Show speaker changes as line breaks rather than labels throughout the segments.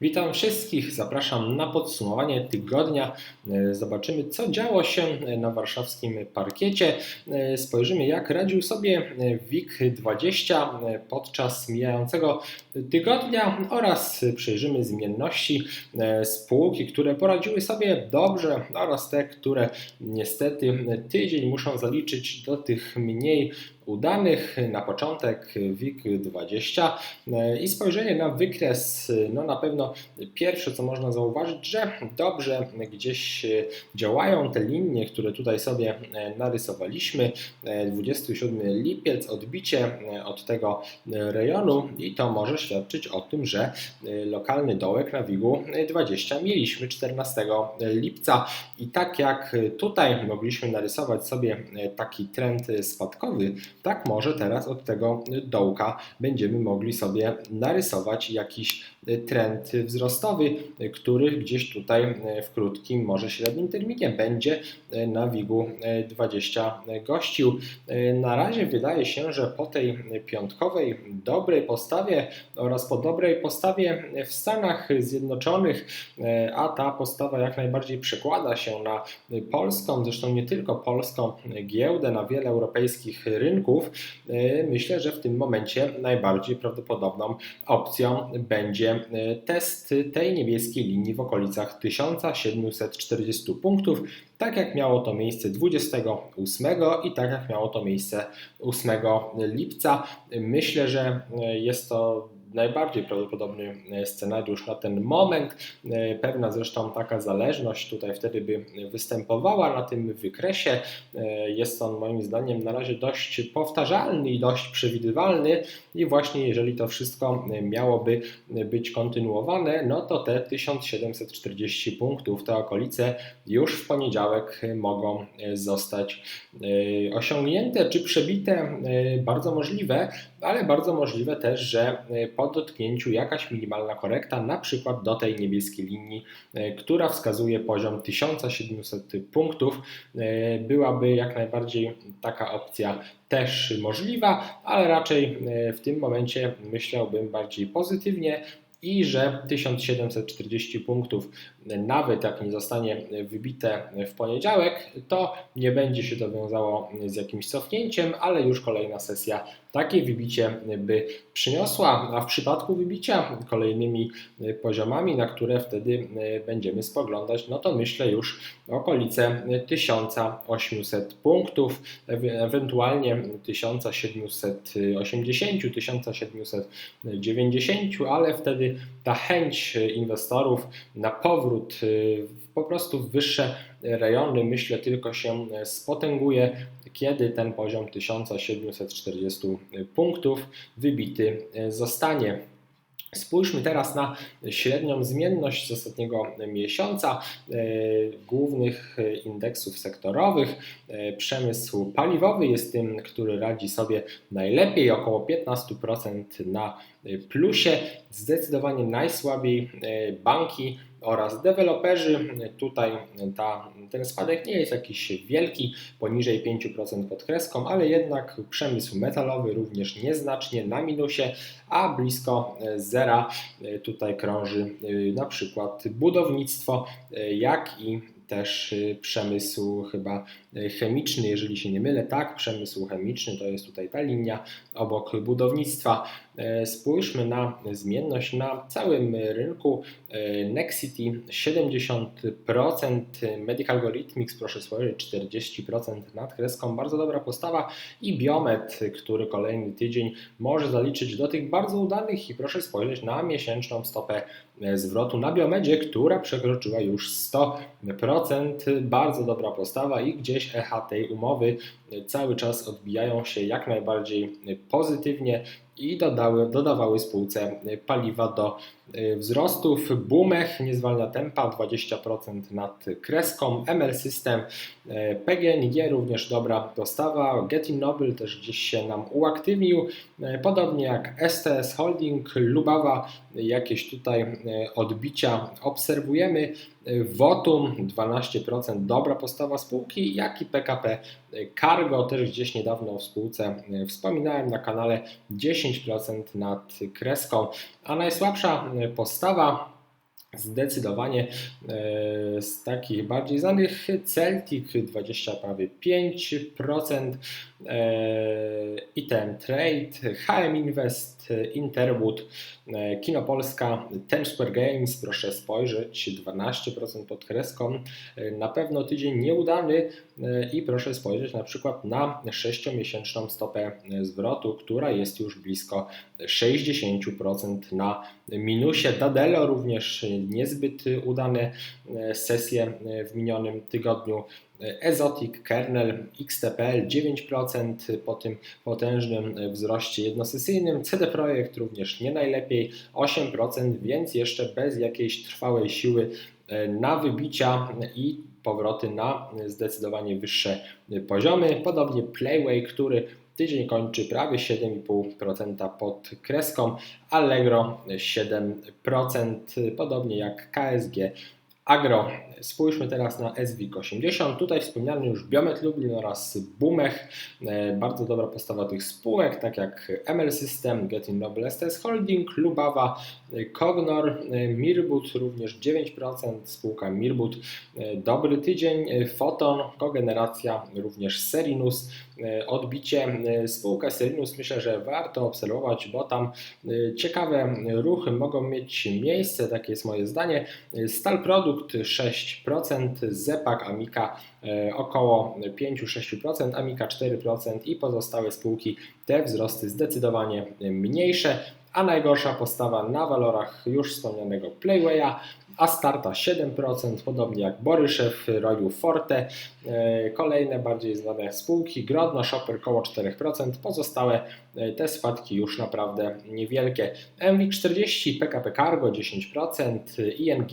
Witam wszystkich, zapraszam na podsumowanie tygodnia. E, zobaczymy, co działo się na warszawskim parkiecie. E, spojrzymy, jak radził sobie WIG20 podczas mijającego tygodnia oraz przyjrzymy zmienności e, spółki, które poradziły sobie dobrze oraz te, które niestety tydzień muszą zaliczyć do tych mniej udanych. Na początek WIG20 i spojrzenie na wykres, no na pewno pierwsze co można zauważyć, że dobrze gdzieś działają te linie, które tutaj sobie narysowaliśmy. 27 lipiec, odbicie od tego rejonu i to może świadczyć o tym, że lokalny dołek na WIG-u 20 mieliśmy 14 lipca i tak jak tutaj mogliśmy narysować sobie taki trend spadkowy, tak może teraz od tego dołka będziemy mogli sobie narysować jakiś trend wzrostowy, który gdzieś tutaj w krótkim, może średnim terminie będzie na WIG-u 20 gościł. Na razie wydaje się, że po tej piątkowej dobrej postawie oraz po dobrej postawie w Stanach Zjednoczonych, a ta postawa jak najbardziej przekłada się na polską, zresztą nie tylko polską giełdę, na wiele europejskich rynków, myślę, że w tym momencie najbardziej prawdopodobną opcją będzie E, test tej niebieskiej linii w okolicach 1740 punktów, tak jak miało to miejsce 28 i tak jak miało to miejsce 8 lipca. Myślę, że e, jest to najbardziej prawdopodobny e, scenariusz na ten moment. E, pewna zresztą taka zależność tutaj wtedy by występowała na tym wykresie. E, jest on moim zdaniem na razie dość powtarzalny i dość przewidywalny i właśnie jeżeli to wszystko miałoby być kontynuowane, no to te 1740 punktów, te okolice już w poniedziałek mogą zostać osiągnięte czy przebite. Bardzo możliwe, ale bardzo możliwe też, że po po dotknięciu jakaś minimalna korekta, na przykład do tej niebieskiej linii, e, która wskazuje poziom 1700 punktów. E, byłaby jak najbardziej taka opcja też możliwa, ale raczej e, w tym momencie myślałbym bardziej pozytywnie i że 1740 punktów, nawet jak nie zostanie wybite w poniedziałek, to nie będzie się to wiązało z jakimś cofnięciem, ale już kolejna sesja takie wybicie by przyniosła, a w przypadku wybicia kolejnymi poziomami, na które wtedy będziemy spoglądać, no to myślę już okolice 1800 punktów, ewentualnie 1780, 1790, ale wtedy ta chęć inwestorów na powrót po prostu w wyższe rejony, myślę, tylko się spotęguje, kiedy ten poziom 1740 punktów wybity zostanie. Spójrzmy teraz na średnią zmienność z ostatniego miesiąca e, głównych indeksów sektorowych. E, przemysł paliwowy jest tym, który radzi sobie najlepiej, około 15% na plusie. Zdecydowanie najsłabiej e, banki oraz deweloperzy. Tutaj ta, ten spadek nie jest jakiś wielki, poniżej 5% pod kreską, ale jednak przemysł metalowy również nieznacznie na minusie, a blisko zera tutaj krąży na przykład budownictwo, jak i też przemysł chyba chemiczny, jeżeli się nie mylę, tak, przemysł chemiczny to jest tutaj ta linia obok budownictwa. E, spójrzmy na zmienność na całym rynku. E, Nexity 70%, Medical Algorithmics proszę spojrzeć 40% nad kreską, bardzo dobra postawa i Biomet, który kolejny tydzień może zaliczyć do tych bardzo udanych i proszę spojrzeć na miesięczną stopę e, zwrotu na Biomedzie, która przekroczyła już 100%, bardzo dobra postawa i gdzieś echa tej umowy cały czas odbijają się jak najbardziej pozytywnie i dodały, dodawały spółce paliwa do wzrostów. Bumech nie zwalnia tempa 20% nad kreską. ML System, PGNiG również dobra dostawa. Getting Noble też gdzieś się nam uaktywnił. Podobnie jak STS Holding, Lubawa, jakieś tutaj odbicia obserwujemy. Votum 12% dobra postawa spółki, jak i PKP Cargo też gdzieś niedawno w spółce wspominałem na kanale 10% nad kreską, a najsłabsza postawa Zdecydowanie e, z takich bardziej znanych Celtic 20 prawie 5%, ITM Trade, HM Invest, Interwood, Kino Polska, Ten Square Games, proszę spojrzeć, 12% pod kreską. Na pewno tydzień nieudany i proszę spojrzeć na przykład na 6-miesięczną stopę zwrotu, która jest już blisko 60% na minusie. Dadelo również niezbyt udane sesje w minionym tygodniu. Exotic Kernel XTPL 9% po tym potężnym wzroście jednosesyjnym. CD Projekt również nie najlepiej 8%, więc jeszcze bez jakiejś trwałej siły na wybicia i powroty na zdecydowanie wyższe poziomy. Podobnie Playway, który tydzień kończy prawie 7,5% pod kreską, Allegro 7%, podobnie jak KSG Agro. Spójrzmy teraz na SWIG80. Tutaj wspomniany już Biomet Lublin oraz Bumech. E, bardzo dobra postawa tych spółek, tak jak ML System, Getting Noble STS Holding, Lubawa, Cognor, e, Mirbut również 9%, spółka Mirbut. E, dobry tydzień, Foton, kogeneracja również Serinus. Odbicie spółka Serinus myślę, że warto obserwować, bo tam ciekawe ruchy mogą mieć miejsce, takie jest moje zdanie. Stal Produkt 6%, Zepak, Amika około 5-6%, Amika 4% i pozostałe spółki te wzrosty zdecydowanie mniejsze. A najgorsza postawa na walorach już wspomnianego Playwaya, Astarta 7%, podobnie jak Boryszew, Royal Forte, e, kolejne bardziej znane spółki, Grodno, Shopper około 4%, pozostałe e, te spadki już naprawdę niewielkie. MW40, PKP Cargo 10%, ING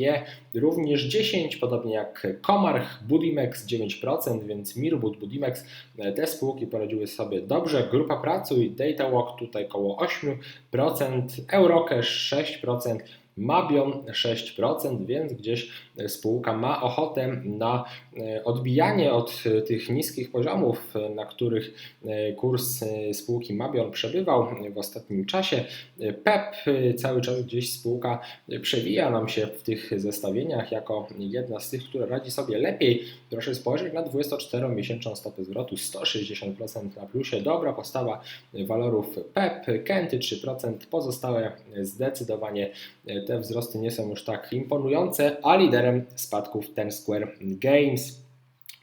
również 10%, podobnie jak Comarch, Budimex 9%, więc Mirbud, Budimex, e, te spółki poradziły sobie dobrze. Grupa Pracuj, DataWalk tutaj około 8%, Eurocash 6%, Mabion 6%, więc gdzieś spółka ma ochotę na e, odbijanie od e, tych niskich poziomów, e, na których kurs spółki Mabion przebywał w ostatnim czasie. PEP cały czas gdzieś spółka przewija nam się w tych zestawieniach jako jedna z tych, która radzi sobie lepiej. Proszę spojrzeć na 24-miesięczną stopę zwrotu 160% na plusie. Dobra postawa walorów PEP, Kenty 3%, pozostałe zdecydowanie te wzrosty nie są już tak imponujące, a liderem spadków Ten Square Games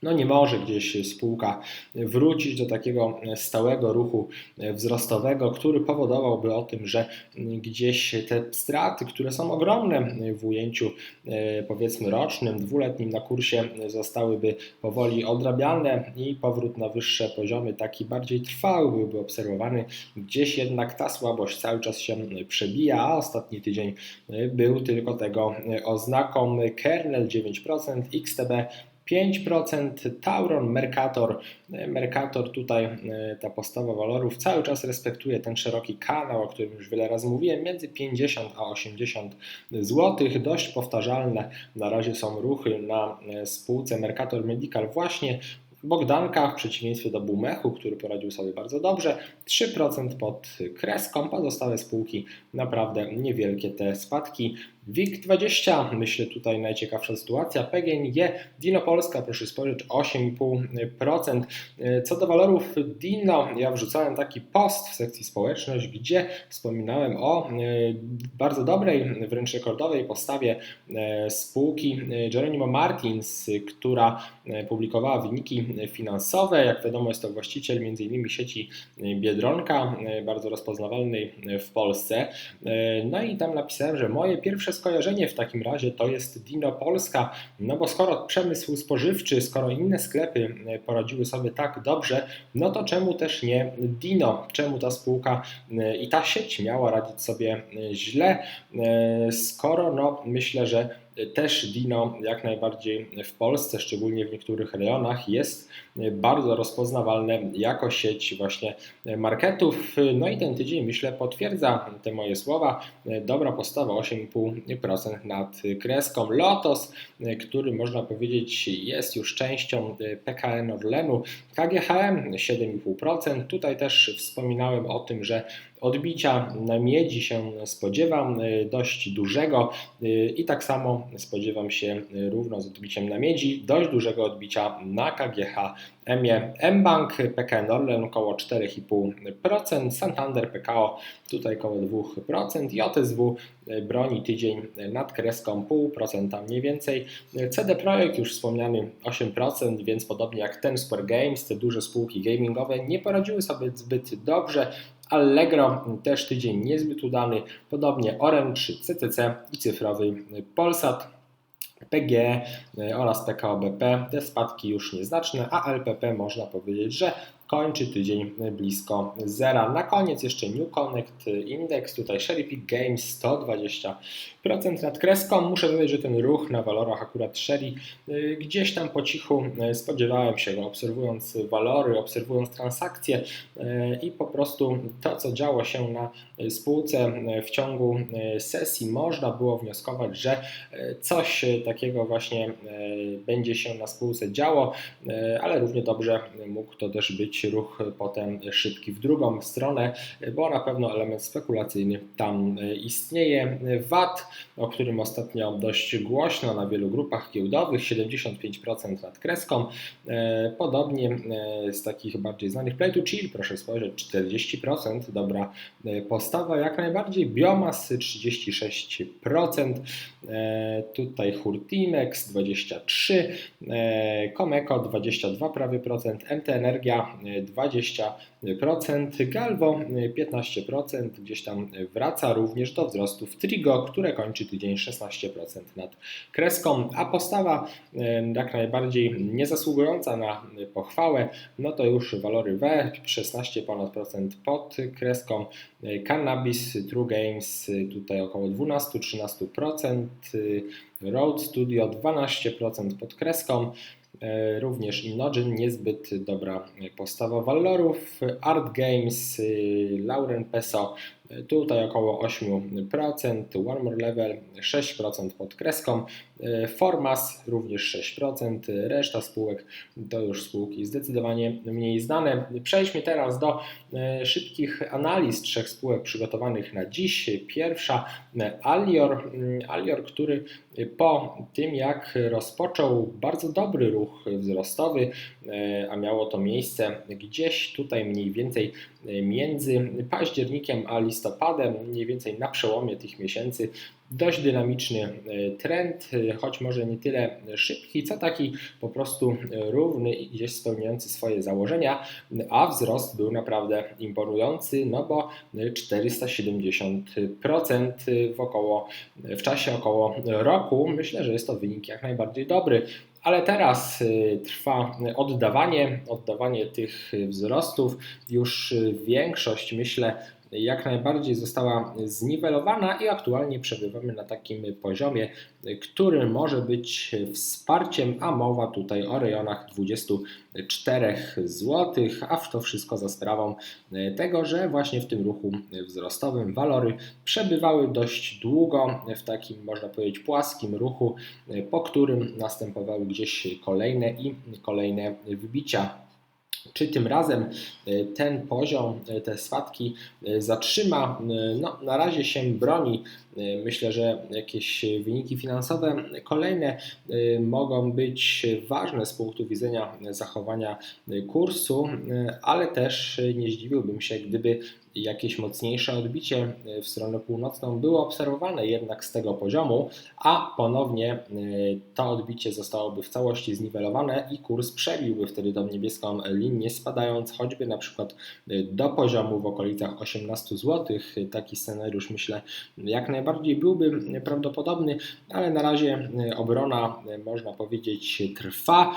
no nie może gdzieś spółka wrócić do takiego stałego ruchu wzrostowego, który powodowałby o tym, że gdzieś te straty, które są ogromne w ujęciu powiedzmy rocznym, dwuletnim na kursie zostałyby powoli odrabiane i powrót na wyższe poziomy taki bardziej trwały byłby obserwowany. Gdzieś jednak ta słabość cały czas się przebija, a ostatni tydzień był tylko tego oznaką. Kernel 9%, XTB 5%, Tauron, Mercator. Mercator tutaj e, ta postawa walorów cały czas respektuje ten szeroki kanał, o którym już wiele razy mówiłem, między 50 a 80 zł. Dość powtarzalne na razie są ruchy na e, spółce Mercator Medical właśnie Bogdanka, w przeciwieństwie do Bumechu, który poradził sobie bardzo dobrze, 3% pod kreską, pozostałe spółki naprawdę niewielkie te spadki. WIG20, myślę tutaj najciekawsza sytuacja, PGNiG, Dino Polska, proszę spojrzeć, 8,5%. Co do walorów Dino, ja wrzucałem taki post w sekcji społeczność, gdzie wspominałem o e, bardzo dobrej, wręcz rekordowej postawie e, spółki Jeronimo Martins, która e, publikowała wyniki finansowe. Jak wiadomo jest to właściciel m.in. sieci Biedronka, bardzo rozpoznawalnej w Polsce. No i tam napisałem, że moje pierwsze skojarzenie w takim razie to jest Dino Polska, no bo skoro przemysł spożywczy, skoro inne sklepy e, poradziły sobie tak dobrze, no to czemu też nie Dino? Czemu ta spółka e, i ta sieć miała radzić sobie e, źle, skoro no myślę, że też Dino jak najbardziej w Polsce, szczególnie w niektórych rejonach, jest bardzo rozpoznawalne jako sieć właśnie marketów. No i ten tydzień myślę potwierdza te moje słowa. Dobra postawa 8,5% nad kreską. Lotos, który można powiedzieć jest już częścią PKN Orlenu. KGHM 7,5%. Tutaj też wspominałem o tym, że odbicia miedzi się spodziewam dość dużego i tak samo spodziewam się równo z odbiciem na miedzi dość dużego odbicia na KGH EMIE, mBank, PKN Orlen około 4,5%, Santander PKO tutaj około 2%, JSW broni tydzień nad kreską 0,5% mniej więcej. CD Projekt już wspomniany 8%, więc podobnie jak ten Sport Games, te duże spółki gamingowe nie poradziły sobie zbyt dobrze. Allegro też tydzień niezbyt udany, podobnie Orange, CCC i cyfrowy Polsat. PGE oraz PKO BP. Te spadki już nieznaczne, a LPP można powiedzieć, że kończy tydzień blisko zera. Na koniec jeszcze New Connect Index, tutaj Sherry Pick Games 120% nad kreską. Muszę dodać, że ten ruch na walorach akurat Sherry y, gdzieś tam po cichu y, spodziewałem się go, obserwując walory, obserwując transakcje y, i po prostu to, co działo się na spółce w ciągu sesji, można było wnioskować, że coś takiego właśnie będzie się na spółce działo, ale równie dobrze mógł to też ruch potem szybki w drugą stronę, bo na pewno element spekulacyjny tam istnieje. VAT, o którym ostatnio dość głośno na wielu grupach giełdowych, 75% nad kreską. Podobnie z takich bardziej znanych play to chill, proszę spojrzeć, 40%, dobra postawa jak najbardziej, biomasy 36%, tutaj Hurtimex 23%, Comeco 22 prawie procent, MT Energia 20%, Galvo 15%, gdzieś tam wraca również do wzrostów Trigo, które kończy tydzień 16% nad kreską, a postawa jak najbardziej niezasługująca na pochwałę, no to już walory W 16 ponad procent pod kreską, Cannabis, True Games tutaj około 12-13%, Road Studio 12% pod kreską, również Inogen, niezbyt dobra postawa walorów. Art Games, y, Lauren Peso, tutaj około 8%, One More Level 6% pod kreską, e, Formas również 6%, reszta spółek to już spółki zdecydowanie mniej znane. Przejdźmy teraz do e, szybkich analiz trzech spółek przygotowanych na dziś. Pierwsza Alior, Alior, który po tym jak rozpoczął bardzo dobry ruch wzrostowy, e, a miało to miejsce gdzieś tutaj mniej więcej między październikiem a listopadem, mniej więcej na przełomie tych miesięcy, dość dynamiczny e, trend, e, choć może nie tyle szybki, co taki po prostu równy i gdzieś spełniający swoje założenia, a wzrost był naprawdę imponujący, no bo 470% w, około, w czasie około roku. Myślę, że jest to wynik jak najbardziej dobry. Ale teraz y, trwa oddawanie, oddawanie tych wzrostów. Już większość, myślę, jak najbardziej została zniwelowana i aktualnie przebywamy na takim poziomie, który może być wsparciem, a mowa tutaj o rejonach 24 zł, a to wszystko za sprawą tego, że właśnie w tym ruchu wzrostowym walory przebywały dość długo w takim, można powiedzieć, płaskim ruchu, po którym następowały gdzieś kolejne i kolejne wbicia czy tym razem e, ten poziom, e, te spadki e, zatrzyma? No, na razie się broni. Myślę, że jakieś wyniki finansowe kolejne mogą być ważne z punktu widzenia zachowania kursu, ale też nie zdziwiłbym się, gdyby jakieś mocniejsze odbicie e, w stronę północną było obserwowane jednak z tego poziomu, a ponownie e, to odbicie zostałoby w całości zniwelowane i kurs przebiłby wtedy tą niebieską linię, spadając choćby na przykład e, do poziomu w okolicach 18 zł. Taki scenariusz myślę jak najbardziej byłby prawdopodobny, ale na razie obrona można powiedzieć trwa.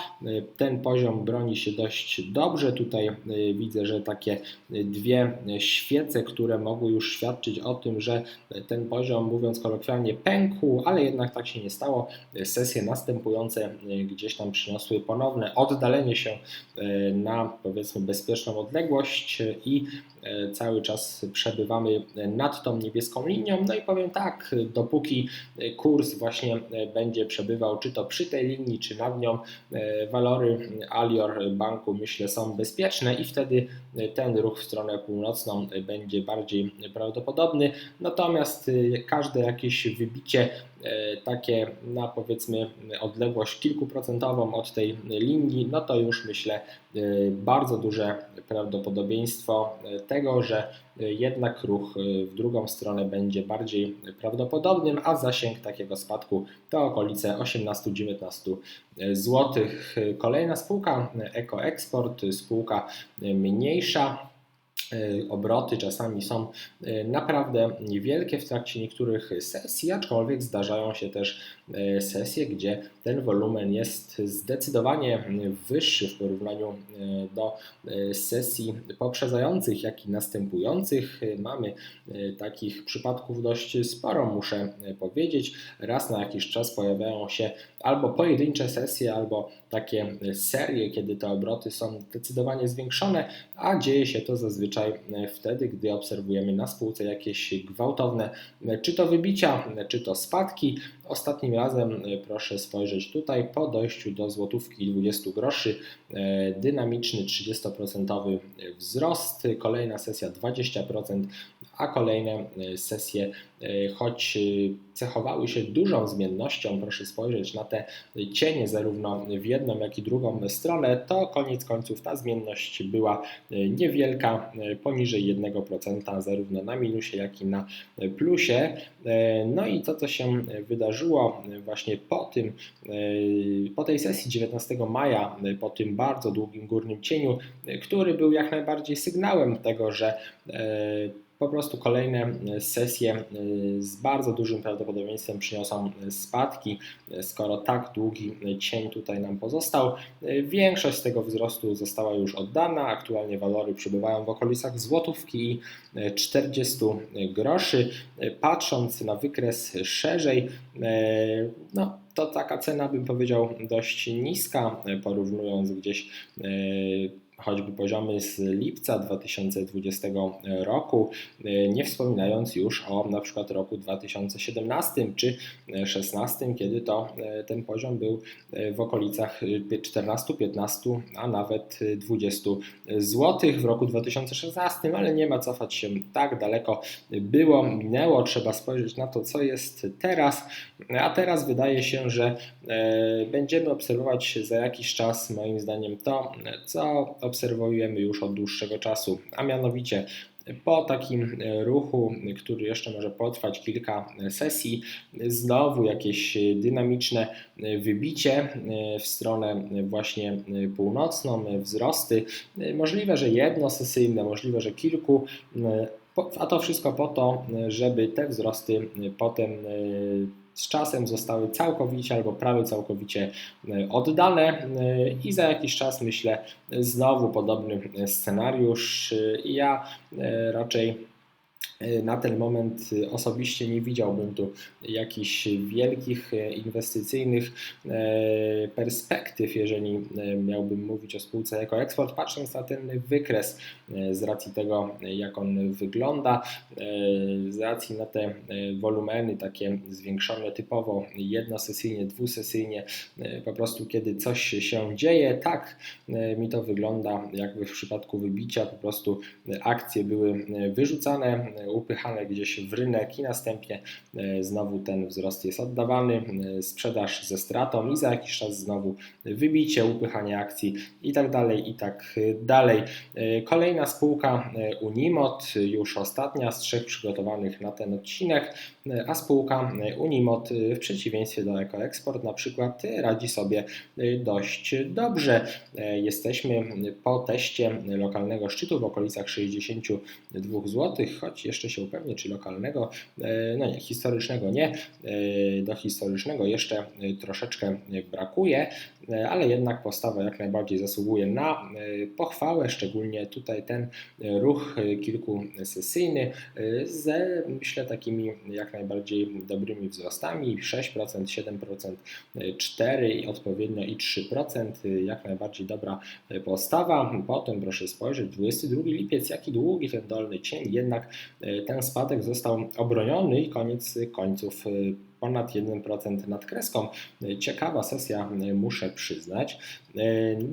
Ten poziom broni się dość dobrze. Tutaj widzę, że takie dwie świece, które mogły już świadczyć o tym, że ten poziom, mówiąc kolokwialnie, pękł, ale jednak tak się nie stało. Sesje następujące gdzieś tam przyniosły ponowne oddalenie się e, na powiedzmy bezpieczną odległość i cały czas przebywamy nad tą niebieską linią. No i powiem tak, dopóki kurs właśnie będzie przebywał czy to przy tej linii, czy nad nią, walory Alior Banku myślę są bezpieczne i wtedy ten ruch w stronę północną będzie bardziej prawdopodobny. Natomiast każde jakieś wybicie E, takie na powiedzmy odległość kilkuprocentową od tej linii, no to już myślę e, bardzo duże prawdopodobieństwo e, tego, że jednak ruch w drugą stronę będzie bardziej prawdopodobnym, a zasięg takiego spadku to okolice 18-19 zł. Kolejna spółka EcoExport, spółka mniejsza E, obroty czasami są e, naprawdę niewielkie w trakcie niektórych sesji, aczkolwiek zdarzają się też e, sesje, gdzie ten wolumen jest zdecydowanie wyższy w porównaniu do sesji poprzedzających, jak i następujących. Mamy takich przypadków dość sporo, muszę powiedzieć. Raz na jakiś czas pojawiają się albo pojedyncze sesje, albo takie serie, kiedy te obroty są zdecydowanie zwiększone, a dzieje się to zazwyczaj wtedy, gdy obserwujemy na spółce jakieś gwałtowne, czy to wybicia, czy to spadki. Ostatnim razem proszę spojrzeć tutaj po dojściu do złotówki 20 groszy, dynamiczny 30% wzrost, kolejna sesja 20%, a kolejne sesje E, choć e, cechowały się dużą zmiennością, proszę spojrzeć na te cienie zarówno w jedną, jak i drugą stronę, to koniec końców ta zmienność była e, niewielka, poniżej 1%, zarówno na minusie, jak i na plusie. No i to, co się wydarzyło właśnie po tym, po tej sesji 19 maja, po tym bardzo długim górnym cieniu, który był jak najbardziej sygnałem tego, że po prostu kolejne e, sesje e, z bardzo dużym prawdopodobieństwem przyniosą e, spadki, skoro tak długi cień tutaj nam pozostał. Większość z tego wzrostu została już oddana, aktualnie walory przybywają w okolicach złotówki i 40 groszy. Patrząc na wykres szerzej, no, to taka cena bym powiedział dość niska, porównując gdzieś choćby poziomy z lipca 2020 roku, nie wspominając już o na przykład roku 2017 czy 2016, kiedy to e, ten poziom był e, w okolicach 14, 15, a nawet 20 zł w roku 2016, ale nie ma cofać się tak daleko. Było, minęło, trzeba spojrzeć na to, co jest teraz, a teraz wydaje się, że e, będziemy obserwować za jakiś czas, moim zdaniem, to, co obserwujemy już od dłuższego czasu, a mianowicie po takim ruchu, który jeszcze może potrwać kilka sesji, znowu jakieś dynamiczne wybicie w stronę właśnie północną, wzrosty, możliwe, że jednosesyjne, możliwe, że kilku, a to wszystko po to, żeby te wzrosty potem z czasem zostały całkowicie albo prawie całkowicie e, oddane e, i za jakiś czas myślę znowu podobny scenariusz. Ja raczej E, na ten moment e, osobiście nie widziałbym tu jakichś wielkich e, inwestycyjnych perspektyw, jeżeli miałbym mówić o spółce jako eksport, patrząc na ten wykres z racji tego, jak on wygląda, z racji na te wolumeny takie zwiększone typowo jednosesyjnie, dwusesyjnie, po prostu kiedy coś się dzieje, tak mi to wygląda, jakby w przypadku wybicia po prostu akcje były wyrzucane upychane gdzieś w rynek i następnie e, znowu ten wzrost jest oddawany, e, sprzedaż ze stratą i za jakiś czas znowu wybicie, upychanie akcji i tak dalej, i tak dalej. E, kolejna spółka Unimot, już ostatnia z trzech przygotowanych na ten odcinek, a spółka Unimot w przeciwieństwie do EcoExport na przykład radzi sobie dość dobrze. Jesteśmy po teście lokalnego szczytu w okolicach 62 zł, choć jeszcze się upewnię, czy lokalnego, e, no nie, historycznego nie, e, do historycznego jeszcze troszeczkę brakuje. ale jednak postawa jak najbardziej zasługuje na pochwałę, szczególnie tutaj ten ruch kilkusesyjny ze myślę takimi jak najbardziej dobrymi wzrostami 6%, 7%, 4% i odpowiednio i 3%, jak najbardziej dobra postawa. Potem proszę spojrzeć, 22 lipiec, jaki długi ten dolny cień, jednak ten spadek został obroniony i koniec końców ponad 1% nad kreską. Ciekawa sesja, muszę przyznać.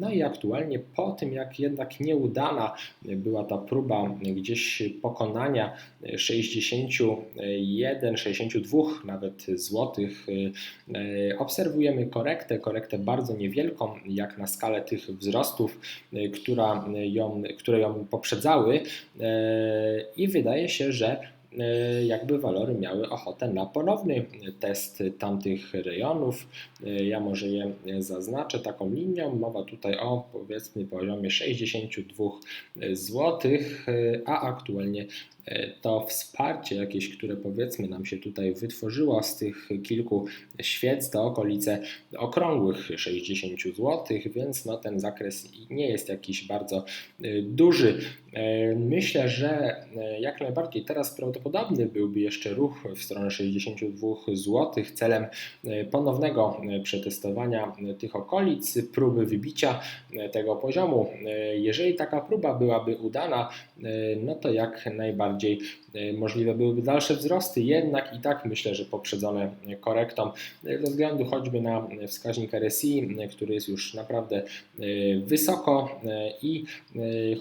No i aktualnie po tym, jak jednak nieudana była ta próba gdzieś pokonania 61, 62 nawet złotych, obserwujemy korektę, korektę bardzo niewielką, jak na skalę tych wzrostów, która ją, które ją poprzedzały i wydaje się, że jakby walory miały ochotę na ponowny test tamtych rejonów. E, ja może je zaznaczę taką linią. Mowa tutaj o powiedzmy poziomie 62 zł, a aktualnie to wsparcie jakieś, które powiedzmy nam się tutaj wytworzyło z tych kilku świec, to okolice okrągłych 60 zł, więc no ten zakres nie jest jakiś bardzo duży. E, myślę, że e, jak najbardziej teraz prawdopodobny byłby jeszcze ruch w stronę 62 zł celem e, ponownego przetestowania tych okolic, próby wybicia tego poziomu. Jeżeli taka próba byłaby udana, no to jak najbardziej możliwe byłyby dalsze wzrosty, jednak i tak myślę, że poprzedzone korektą ze względu choćby na wskaźnik RSI, który jest już naprawdę wysoko i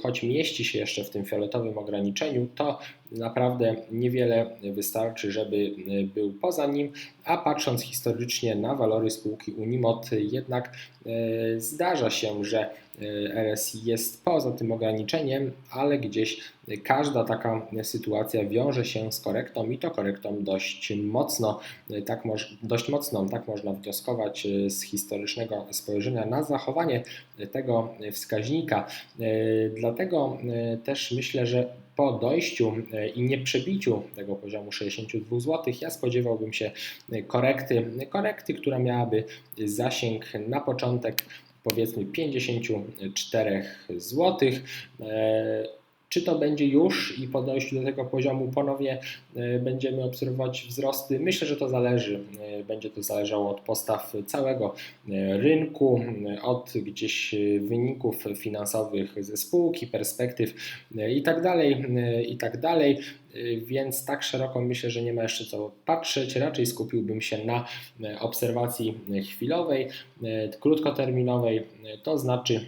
choć mieści się jeszcze w tym fioletowym ograniczeniu, to naprawdę niewiele wystarczy, żeby był poza nim, a patrząc historycznie na walory spółki Unimot, jednak zdarza się, że RSI jest poza tym ograniczeniem, ale gdzieś każda taka sytuacja wiąże się z korektą i to korektą dość mocno, tak dość mocną, tak można wnioskować z historycznego spojrzenia na zachowanie tego wskaźnika. Dlatego też myślę, że po dojściu i nieprzebiciu tego poziomu 62 zł, ja spodziewałbym się korekty, korekty, która miałaby zasięg na początek powiedzmy 54 zł. Czy to będzie już i po dojściu do tego poziomu ponownie e, będziemy obserwować wzrosty? Myślę, że to zależy. E, będzie to zależało od postaw całego e, rynku, od gdzieś wyników finansowych ze spółki, perspektyw. Tak tak dalej. Więc tak szeroko myślę, że nie ma jeszcze co patrzeć. Raczej skupiłbym się na obserwacji chwilowej, krótkoterminowej, to znaczy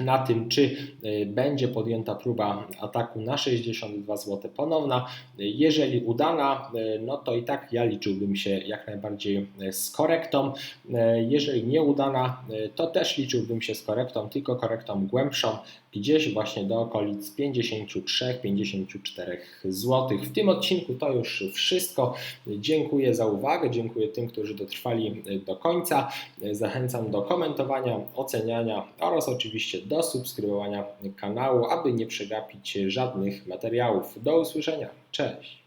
na tym, czy e, będzie podjęta próba ataku na 62 zł ponowna. Jeżeli udana, e, no to i tak ja liczyłbym się jak najbardziej e, z korektą. Jeżeli nieudana, to też liczyłbym się z korektą, tylko korektą głębszą, gdzieś właśnie do okolic 53-54 zł. W tym odcinku to już wszystko. Dziękuję za uwagę, dziękuję tym, którzy dotrwali do końca. Zachęcam do komentowania, oceniania oraz oczywiście do subskrybowania kanału, aby nie przegapić żadnych materiałów. Do usłyszenia. Cześć!